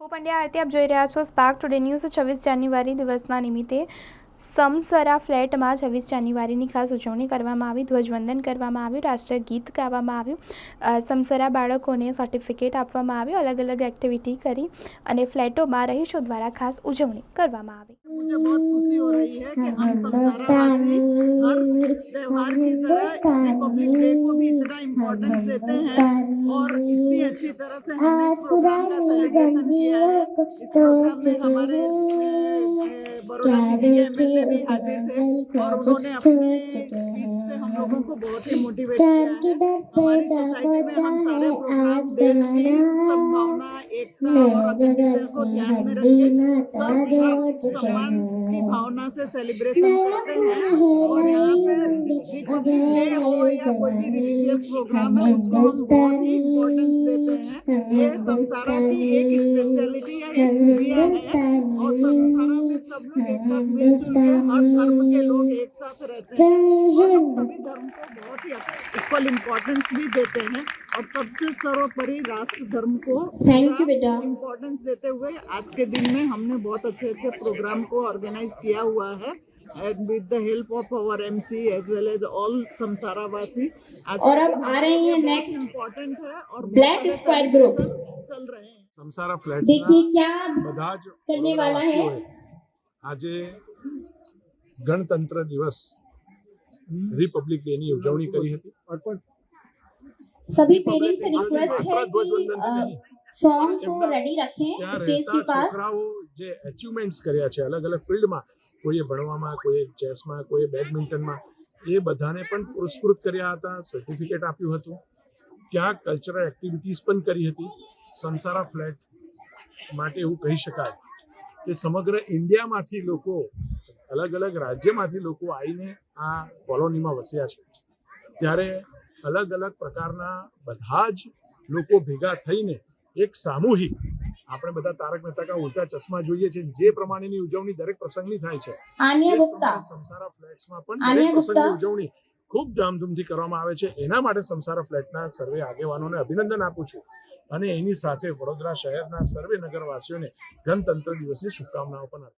હું પંડ્યા આરતી આપ જોઈ રહ્યા છો સ્પાર્ક ટુડે ન્યૂઝ છવ્વીસ જાન્યુઆરી દિવસના નિમિત્તે. સમસરા ફ્લેટમાં છવ્વીસ જાન્યુઆરીની ખાસ ઉજવણી કરવામાં આવી. ધ્વજવંદન કરવામાં આવ્યું. રાષ્ટ્રગીત ગીત ગાવામાં આવ્યું. સમસરા બાળકોને સર્ટિફિકેટ આપવામાં આવ્યું. અલગ અલગ એક્ટિવિટી કરી અને ફ્લેટોમાં રહીશો દ્વારા ખાસ ઉજવણી કરવામાં આવી. मुझे बहुत खुशी हो रही है कि हम समसारावासी हर त्योहार की तरह रिपब्लिक डे को भी इतना इम्पोर्टेंस देते हैं और इतनी अच्छी तरह से हमने इस प्रोग्राम का सेलिब्रेशन किया है इस प्रोग्राम में हमारे अ, बड़ौदा सिटी के एमएलए भी हाजिर थे और उन्होंने अपनी स्पीच से हम लोगों को बहुत ही मोटिवेट किया है हमारी सोसाइटी में हम सारे प्रोग्राम देश की संभावना एकता और अखंडता को ध्यान में रखते सब सब सम्मान की भावना से सेलिब्रेशन करते हैं और यहाँ पे रिपब्लिक डे हो या कोई भी रिलीजियस प्रोग्राम है उसको हम बहुत ही इम्पोर्टेंस देते हैं ये संसारा की एक स्पेशलिटी या एक क्रिया है और संसारा में सब लोग एक साथ मिलजुल के हर धर्म के लोग एक साथ रहते हैं और हम सभी धर्म को बहुत ही इक्वल इम्पोर्टेंस भी देते हैं और सबसे सर्वोपरि राष्ट्र धर्म को थैंक यू बेटा इम्पोर्टेंस देते हुए आज के दिन में हमने बहुत अच्छे अच्छे प्रोग्राम को ऑर्गेनाइज किया हुआ है and with the help of our MC as well as all Samsara वासी आज और के अब दिन आ रहे हैं बहुत next important है और Black बहुत Square सारे Group। celebration चल रहे हैं સમસારા ફ્લેટ देखिए क्या બધા જ करने वाला है? વડોદરાવાસીઓએ આજે ગણતંત્ર દિવસ રિપબ્લિક ડે ની ઉજવણી કરી હતી सभी Republic पेरेंट्स से Day रिक्वेस्ट માત્ર है ધ્વજવંદન कि નહીં, सॉन्ग को એમના रेडी रखें ત્યાં स्टेज के રહેતા पास છોકરાઓ જે અચીવમેન્ટ્સ કર્યા છે અલગ અલગ ફિલ્ડમાં કોઈએ ભણવામાં કોઈએ ચેસમાં કોઈએ બેડમિન્ટનમાં એ બધાને પણ પુરસ્કૃત કર્યા હતા સર્ટિફિકેટ આપ્યું હતું ક્યાંક કલ્ચરલ એક્ટિવિટીઝ પણ કરી હતી સંસારા ફ્લેટ માટે એવું કહી શકાય કે સમગ્ર ઇન્ડિયામાંથી લોકો અલગ અલગ રાજ્યમાંથી લોકો આવીને આ કોલોનીમાં વસ્યા છે ત્યારે અલગ અલગ પ્રકારના બધા જ લોકો ભેગા થઈને એક સામૂહિક આપણે બધા તારક મહેતા કા ઉલ્ટા ચશ્મા જોઈએ છે જે પ્રમાણેની ઉજવણી દરેક પ્રસંગની થાય છે. આન્યા ગુપ્તા. સંસારા ફ્લેટ્સમાં પણ દરેક પ્રસંગની ઉજવણી ખૂબ ધામધૂમથી કરવામાં આવે છે. એના માટે સંસારા ફ્લેટના સર્વે આગેવાનોને અભિનંદન આપું છું. અને એની સાથે વડોદરા શહેરના સર્વે નગરવાસીઓને ગણતંત્ર દિવસની શુભકામનાઓ પણ